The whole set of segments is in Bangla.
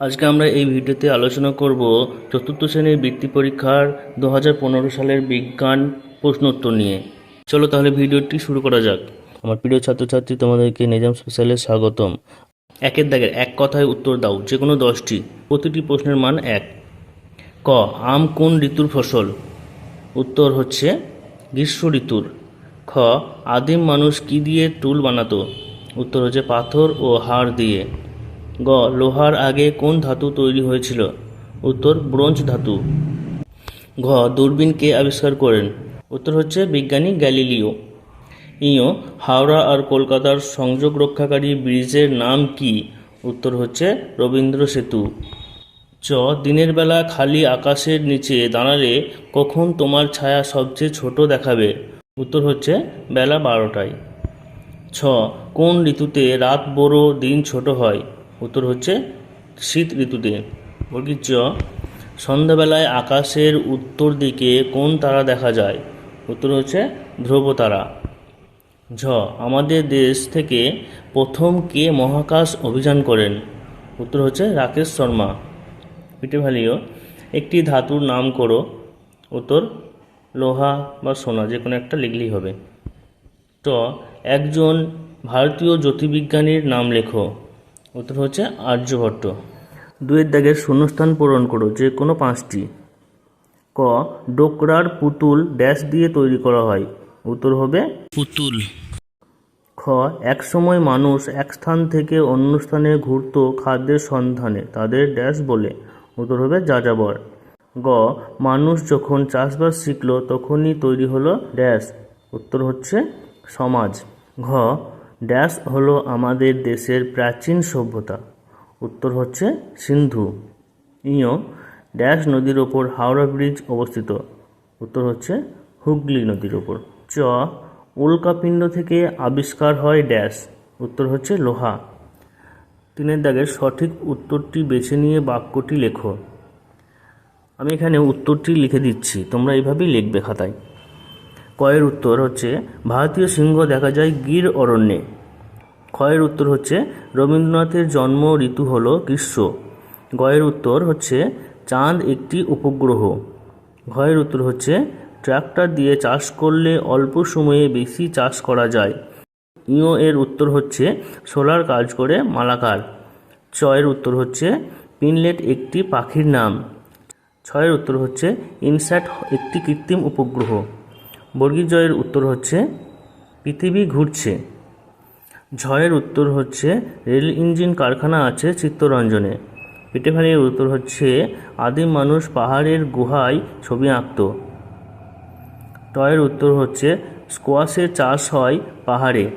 আজকে আমরা এই ভিডিওতে আলোচনা করব চতুর্থ শ্রেণির বৃত্তি পরীক্ষার দু হাজার পনেরো সালের বিজ্ঞান প্রশ্নোত্তর নিয়ে। চলো তাহলে ভিডিওটি শুরু করা যাক। আমার প্রিয় ছাত্রছাত্রী, তোমাদেরকে নিজাম স্পেশালে স্বাগতম। একের দাগের এক কথায় উত্তর দাও যে কোনো দশটি। প্রতিটি প্রশ্নের মান এক। ক, আম কোন ঋতুর ফসল? উত্তর হচ্ছে গ্রীষ্ম ঋতুর। খ, আদিম মানুষ কি দিয়ে টুল বানাতো? উত্তর হচ্ছে পাথর ও হাড় দিয়ে। গ, লোহার আগে কোন ধাতু তৈরি হয়েছিল? উত্তর, ব্রোঞ্জ ধাতু। ঘ, দূরবীন কে আবিষ্কার করেন? উত্তর হচ্ছে বিজ্ঞানী গ্যালিলিও। ইও হাওড়া আর কলকাতার সংযোগ রক্ষাকারী ব্রিজের নাম কি? উত্তর হচ্ছে রবীন্দ্র সেতু। চ, দিনের বেলা খালি আকাশের নিচে দাঁড়ালে কখন তোমার ছায়া সবচেয়ে ছোট দেখাবে? উত্তর হচ্ছে বেলা বারোটায়। ছ, কোন ঋতুতে রাত বড় দিন ছোট হয়? উত্তর হচ্ছে শীত ঋতুতে বর্গীর চ সন্ধ্যাবেলায় আকাশের উত্তর দিকে কোন তারা দেখা যায়? উত্তর হচ্ছে ধ্রুব তারা। ঝ, আমাদের দেশ থেকে প্রথম কে মহাকাশ অভিযান করেন? উত্তর হচ্ছে রাকেশ শর্মা। পিটে ভালিও, একটি ধাতুর নাম করো। উত্তর, লোহা বা সোনা, যে কোনো একটা লিখলেই হবে। ট, একজন ভারতীয় জ্যোতির্বিজ্ঞানীর নাম লেখো। উত্তর হচ্ছে আর্যভট্ট। দুয়ের দাগের শূন্যস্থান পূরণ করো যে কোনো পাঁচটি। ক ডোকরার পুতুল ড্যাশ দিয়ে তৈরি করা হয়। উত্তর হবে পুতুল। খ এক সময় মানুষ এক স্থান থেকে অন্য স্থানে ঘুরতো খাদ্যের সন্ধানে তাদের ড্যাশ বলে। উত্তর হবে যাযাবর। গ মানুষ যখন চাষবাস শিখলো তখনই তৈরি হলো ড্যাশ। উত্তর হচ্ছে সমাজ। ঘ ড্যাশ হলো আমাদের দেশের প্রাচীন সভ্যতা। উত্তর হচ্ছে সিন্ধু। ইয়, ড্যাশ নদীর ওপর হাওড়া ব্রিজ অবস্থিত। উত্তর হচ্ছে হুগলি নদীর ওপর। চ, উল্কাপিণ্ড থেকে আবিষ্কার হয় ড্যাশ। উত্তর হচ্ছে লোহা। তিনের দাগের সঠিক উত্তরটি বেছে নিয়ে বাক্যটি লেখো। আমি এখানে উত্তরটি লিখে দিচ্ছি, তোমরা এইভাবেই লিখবে খাতায়। কয়ের উত্তর হচ্ছে, ভারতীয় সিংহ দেখা যায় গির অরণ্যে। ক্ষয়ের উত্তর হচ্ছে, রবীন্দ্রনাথের জন্ম ঋতু হলো গ্রীষ্ম। গয়ের উত্তর হচ্ছে, চাঁদ একটি উপগ্রহ। ঘয়ের উত্তর হচ্ছে, ট্রাক্টর দিয়ে চাষ করলে অল্প সময়ে বেশি চাষ করা যায়। ইও এর উত্তর হচ্ছে, সোলার কাজ করে মালাকার। চয়ের উত্তর হচ্ছে, পিনলেট একটি পাখির নাম। ছয়ের উত্তর হচ্ছে, ইনস্যাট একটি কৃত্রিম উপগ্রহ। বর্গীর জয়ের উত্তর হচ্ছে, পৃথিবী ঘুরছে। ঝয়ের উত্তর হচ্ছে, রেল ইঞ্জিন কারখানা আছে চিত্তরঞ্জনে। পিঠেভালির উত্তর হচ্ছে আদিম মানুষ পাহাড়ের গুহায় ছবি আঁকত। টয়ের উত্তর হচ্ছে স্কোয়াশের চাষ হয় পাহাড়ে।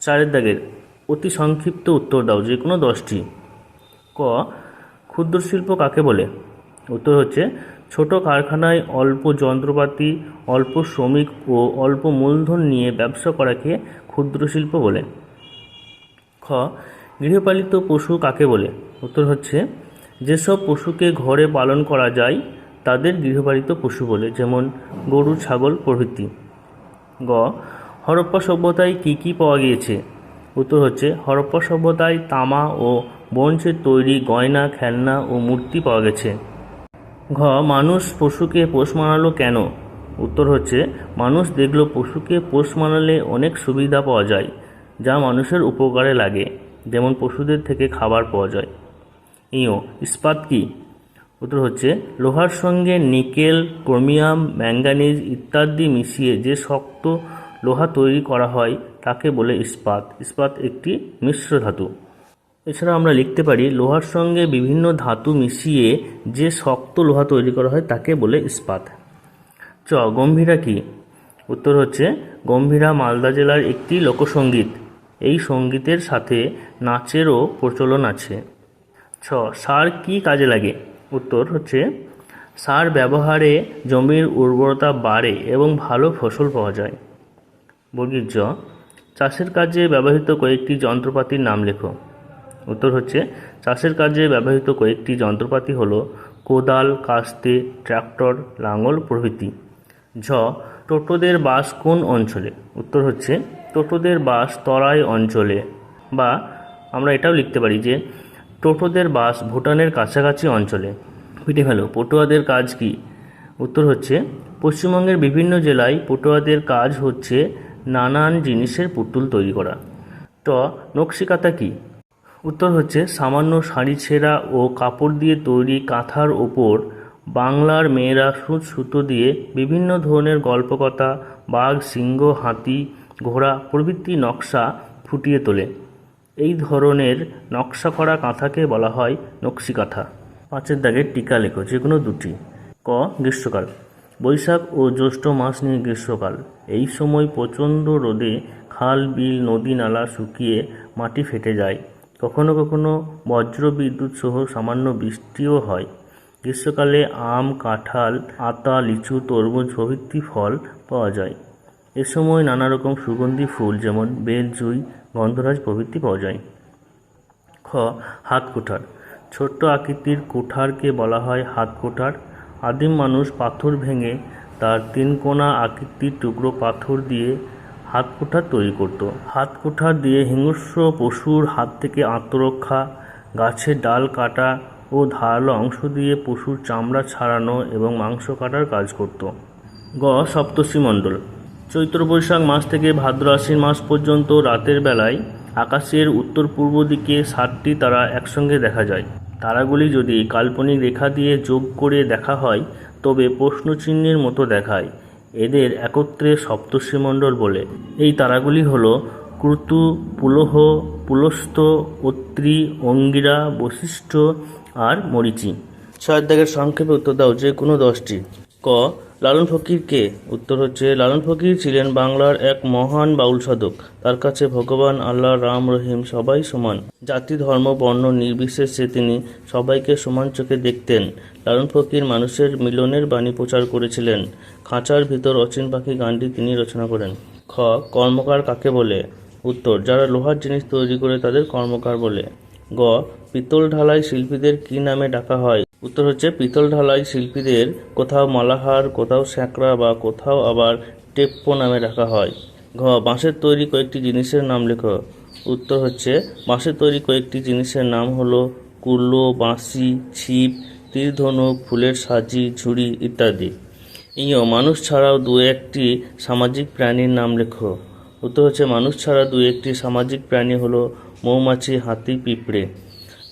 চারের দাগের, অতি সংক্ষিপ্ত উত্তর দাও, যে কোনো দশটি। ক, ক্ষুদ্র শিল্প কাকে বলে? উত্তর হচ্ছে, ছোট কারখানায় অল্প যন্ত্রপাতি, অল্প শ্রমিক ও অল্প মূলধন নিয়ে ব্যবসা করাকে ক্ষুদ্র শিল্প বলে। খ, গৃহপালিত পশু কাকে বলে? উত্তর হচ্ছে, যেসব পশুকে ঘরে পালন করা যায়, তাদের গৃহপালিত পশু বলে, যেমন গরু, ছাগল প্রভৃতি। গ, হরপ্পা সভ্যতায় কী কী পাওয়া গিয়েছে? উত্তর হচ্ছে, হরপ্পা সভ্যতায় তামা ও ব্রোঞ্জের তৈরি গয়না, খেলনা ও মূর্তি পাওয়া গেছে। ঘ, মানুষ পশুকে পোষ মানালো কেন? উত্তর হচ্ছে, মানুষ দেখল পশুকে পোষ মানালে অনেক সুবিধা পাওয়া যায়। যা মানুষের উপকারে লাগে, যেমন পশুদের থেকে খাবার পাওয়া যায়। ইও, ইস্পাত কি? উত্তর হচ্ছে, লোহার সঙ্গে নিকেল, ক্রোমিয়াম, ম্যাঙ্গানিজ ইত্যাদি মিশিয়ে যে শক্ত লোহা তৈরি করা হয়, তাকে বলে ইস্পাত। ইস্পাত একটি মিশ্র ধাতু। এছাড়া আমরা লিখতে পারি, লোহার সঙ্গে বিভিন্ন ধাতু মিশিয়ে যে শক্ত লোহা তৈরি করা হয়, তাকে বলে ইস্পাত। চ, গম্ভীরা কি? উত্তর হচ্ছে, গম্ভীরা মালদা জেলার একটি লোকসঙ্গীত এই সঙ্গীতের সাথে নাচেরও প্রচলন আছে। ছ, সার কি কাজে লাগে? উত্তর হচ্ছে, সার ব্যবহারে জমির উর্বরতা বাড়ে এবং ভালো ফসল পাওয়া যায়। বর্গীর জ চাষের কাজে ব্যবহৃত কয়েকটি যন্ত্রপাতির নাম লেখো। উত্তর হচ্ছে, চাষের কাজে ব্যবহৃত কয়েকটি যন্ত্রপাতি হলো কোদাল, কাস্তে ট্রাক্টর লাঙল প্রভৃতি। ঝ, টোটোদের বাস কোন অঞ্চলে? উত্তর হচ্ছে টোটোদের বাস তরাই অঞ্চলে বা আমরা এটাও লিখতে পারি যে টোটোদের বাস ভুটানের কাছাকাছি অঞ্চলে। পিটে ফেলো, পটুয়াদের কাজ কি? উত্তর হচ্ছে, পশ্চিমবঙ্গের বিভিন্ন জেলায় পটুয়াদের কাজ হচ্ছে নানান জিনিসের পুতুল তৈরি করা। ট, নকশিকাতা কি? উত্তর হচ্ছে, সামান্য শাড়ি ছেঁড়া ও কাপড় দিয়ে তৈরি কাঁথার ওপর বাংলার মেয়েরা সুচ সুতো দিয়ে বিভিন্ন ধরনের গল্পকথা, বাঘ, সিংহ, হাতি ঘোড়া প্রভৃতি নকশা ফুটিয়ে তোলে। এই ধরনের নকশা করা কাঁথাকে বলা হয় নকশি কাঁথা। পাঁচের দাগের টিকা লেখো যে কোনো দুটি। ক, গ্রীষ্মকাল। বৈশাখ ও জ্যৈষ্ঠ মাস নিয়ে গ্রীষ্মকাল। এই সময় প্রচণ্ড রোদে খাল, বিল, নদী, নালা শুকিয়ে মাটি ফেটে যায়। কখনো কখনো বজ্র বিদ্যুৎ সহ সামান্য বৃষ্টিও হয়। গ্রীষ্মকালে আম, কাঁঠাল, আতা, লিচু, তরমুজ প্রভৃতি ফল পাওয়া যায়। এ সময় নানা রকম সুগন্ধি, ফুল যেমন বেল, জুই, গন্ধরাজ প্রভৃতি পাওয়া যায়। খ, হাত কুঠার। ছোট্ট আকৃতির কুঠারকে বলা হয় হাত কুঠার। আদিম মানুষ পাথর ভেঙে তার তিনকোনা আকৃতির টুকরো পাথর দিয়ে হাত কুঠার তৈরি করত। হাত কুঠার দিয়ে হিংস্র পশুর হাত থেকে আত্মরক্ষা গাছের ডাল কাটা ও ধারালো অংশ দিয়ে পশুর চামড়া ছাড়ানো এবং মাংস কাটার কাজ করত। গ, সপ্তর্ষি মণ্ডল। চৈত্র বৈশাখ মাস থেকে ভাদ্র আশ্বিন মাস পর্যন্ত রাতের বেলায় আকাশের উত্তর পূর্ব দিকে সাতটি তারা একসঙ্গে দেখা যায়। তারাগুলি যদি কাল্পনিক রেখা দিয়ে যোগ করে দেখা হয়, তবে প্রশ্নচিহ্নের মতো দেখায়। এদের একত্রে সপ্তর্ষিমণ্ডল বলে। এই তারাগুলি হল ক্রুতু, পুলহ, পুলস্থ অত্রি অঙ্গিরা, বশিষ্ঠ আর মরিচি। ছয়ের দাগের সংক্ষেপে উত্তর দাও যে কোনো দশটি। ক লালন ফকির কে উত্তর হচ্ছে, লালন ফকির ছিলেন বাংলার এক মহান বাউল সাধক। তার কাছে ভগবান আল্লাহ রাম রহিম সবাই সমান। জাতি, ধর্ম, বর্ণ নির্বিশেষে তিনি সবাইকে সমান চোখে দেখতেন। লালন ফকির মানুষের মিলনের বাণী প্রচার করেছিলেন। খাঁচার ভিতর অচিন পাখি গানটি তিনি রচনা করেন। খ, কর্মকার কাকে বলে? উত্তর, যারা লোহার জিনিস তৈরি করে তাদের কর্মকার বলে। গ, পিতল ঢালাই শিল্পীদের কি নামে ডাকা হয়? উত্তর হচ্ছে, পিতল ঢালাই শিল্পীদের কোথাও মালাহার, কোথাও স্যাঁকড়া বা কোথাও আবার টেপ্পো নামে রাখা হয়। ঘ, বাঁশের তৈরি কয়েকটি জিনিসের নাম লেখো। উত্তর হচ্ছে, বাঁশের তৈরি কয়েকটি জিনিসের নাম হলো কুলো বাঁশি, ছিপ তীর ধনুক ফুলের সাজি, ঝুড়ি ইত্যাদি। ইয়, মানুষ ছাড়াও দু একটি সামাজিক প্রাণীর নাম লেখো। উত্তর হচ্ছে, মানুষ ছাড়া দু একটি সামাজিক প্রাণী হলো মৌমাছি, হাতি, পিঁপড়ে।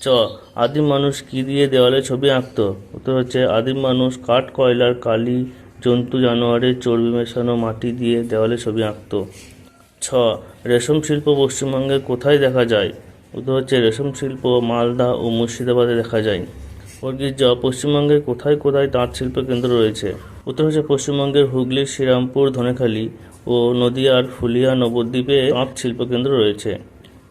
চ, আদিম মানুষ কি দিয়ে দেওয়ালে ছবি আঁকতো? উত্তর হচ্ছে, আদিম মানুষ কাঠ, কয়লার কালি, জন্তু, জানোয়ারের চর্বি মেশানো মাটি দিয়ে দেওয়ালে ছবি আঁকতো। ছ, রেশম শিল্প পশ্চিমবঙ্গে কোথায় দেখা যায়? উত্তর হচ্ছে, রেশম শিল্প মালদা ও মুর্শিদাবাদে দেখা যায়। বর্গীর জ পশ্চিমবঙ্গের কোথায় কোথায় তাঁত শিল্প কেন্দ্র রয়েছে? উত্তর হচ্ছে, পশ্চিমবঙ্গের হুগলির শ্রীরামপুর, ধনেখালি ও নদিয়ার ফুলিয়া, নবদ্বীপে তাঁত শিল্প কেন্দ্র রয়েছে।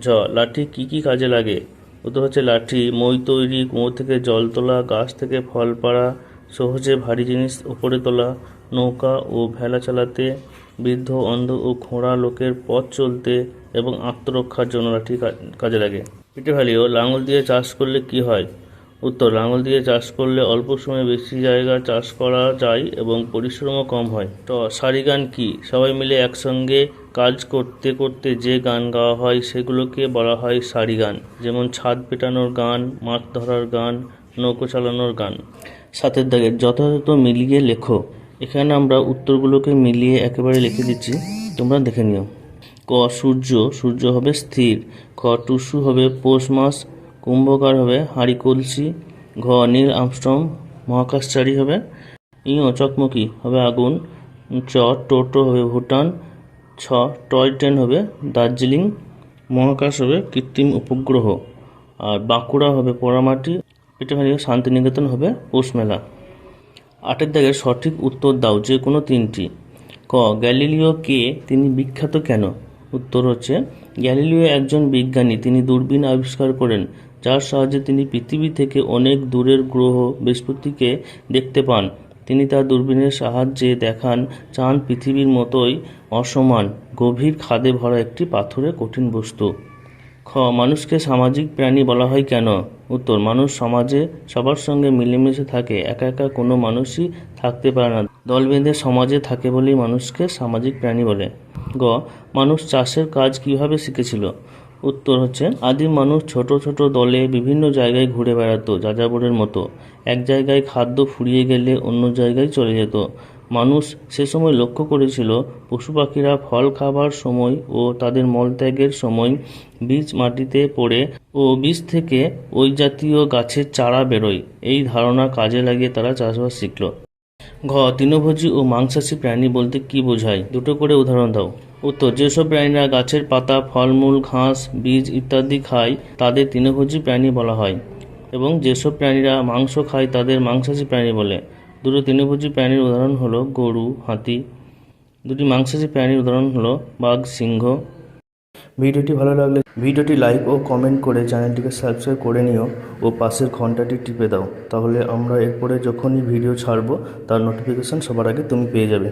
ঝ, লাঠি কি কি কাজে লাগে? উত্তর হচ্ছে লাঠি, মই তৈরি, কুঁয়ো থেকে জল তোলা, গাছ থেকে ফল পাড়া, সহজে ভারী জিনিস উপরে তোলা, নৌকা ও ভেলা চালাতে, বৃদ্ধ, অন্ধ ও খোঁড়া লোকের পথ চলতে এবং আত্মরক্ষার জন্য লাঠি কাজে লাগে। পিঠে ভ্যালিও লাঙল দিয়ে চাষ করলে কি হয়? উত্তর লাঙল দিয়ে চাষ করলে অল্প সময়ে বেশি জায়গা চাষ করা যায় এবং পরিশ্রমও কম হয়। তো সারি গান কি? সবাই মিলে একসঙ্গে কাজ করতে করতে যে গান গাওয়া হয় সেগুলোকে বলা হয় সারি গান, যেমন ছাদ পেটানোর গান, মাছ ধরার গান, নৌকো চালানোর গান। সাতের দাগের যথাযথ মিলিয়ে লেখো। এখানে আমরা উত্তরগুলোকে মিলিয়ে একেবারে লিখে দিচ্ছি। তোমরা দেখে নিও। ক, সূর্য সূর্য হবে স্থির। খ, টুসু হবে পৌষ মাস। কুম্ভকার হবে, হাঁড়ি কলসি, ঘ নীল আমস্ট্রং মহাকাশচারী হবে ইঁ চকমকি হবে আগুন, চ টোটো হবে ভুটান, ছ টয় ট্রেন হবে দার্জিলিং, মহাকাশ হবে কৃত্রিম উপগ্রহ, আর বাঁকুড়া হবে পোড়ামাটি মানে শান্তিনিকেতন হবে পৌষ মেলা আটের দাগের সঠিক উত্তর দাও, যে কোনো তিনটি। ক, গ্যালিলিও কে, তিনি বিখ্যাত কেন? উত্তর হচ্ছে, গ্যালিলিও একজন বিজ্ঞানী, তিনি দূরবীন আবিষ্কার করেন যার সাহায্যে তিনি পৃথিবী থেকে অনেক দূরের গ্রহ বৃহস্পতিকে দেখতে পান। তিনি তার দূরবীনের সাহায্যে দেখান চাঁদ পৃথিবীর মতোই অসমান, গভীর খাদে ভরা একটি পাথরের কঠিন বস্তু। খ, মানুষকে সামাজিক প্রাণী বলা হয় কেন? উত্তর, মানুষ সমাজে সবার সঙ্গে মিলেমিশে থাকে, একা একা কোনো মানুষই থাকতে পারে না। দল বেঁধে সমাজে থাকে বলেই মানুষকে সামাজিক প্রাণী বলে। গ, মানুষ চাষের কাজ কীভাবে শিখেছিল? উত্তর হচ্ছে, আদিম মানুষ ছোট ছোট দলে বিভিন্ন জায়গায় ঘুরে বেড়াতো, যাযাবরের মতো। এক জায়গায় খাদ্য ফুরিয়ে গেলে অন্য জায়গায় চলে যেত। মানুষ সে সময় লক্ষ্য করেছিল, পশু পাখিরা ফল খাবার সময় ও তাদের মলত্যাগের সময় বীজ মাটিতে পড়ে ও বীজ থেকে ওই জাতীয় গাছের চারা বেরোয়। এই ধারণা কাজে লাগিয়ে তারা চাষবাস শিখল। ঘ, তৃণভোজী ও মাংসাশী প্রাণী বলতে কি বোঝায়? দুটো করে উদাহরণ দাও। উত্তর, যেসব প্রাণীরা গাছের পাতা, ফলমূল, ঘাস, বীজ ইত্যাদি খায়, তাদের তৃণভোজী প্রাণী বলা হয়। এবং যেসব প্রাণীরা মাংস খায়, তাদের মাংসাশী প্রাণী বলে। দুটো তৃণভোজী প্রাণীর উদাহরণ হলো গরু, হাতি। দুটি মাংসাশী প্রাণীর উদাহরণ হলো বাঘ, সিংহ। ভিডিওটি ভালো লাগলে ভিডিওটি লাইক ও কমেন্ট করে চ্যানেলটিকে সাবস্ক্রাইব করে নিও ও পাশের ঘন্টাটি টিপে দাও। তাহলে আমরা এরপরে যখনই ভিডিও ছাড়বো, তার নোটিফিকেশান সবার আগে তুমি পেয়ে যাবে।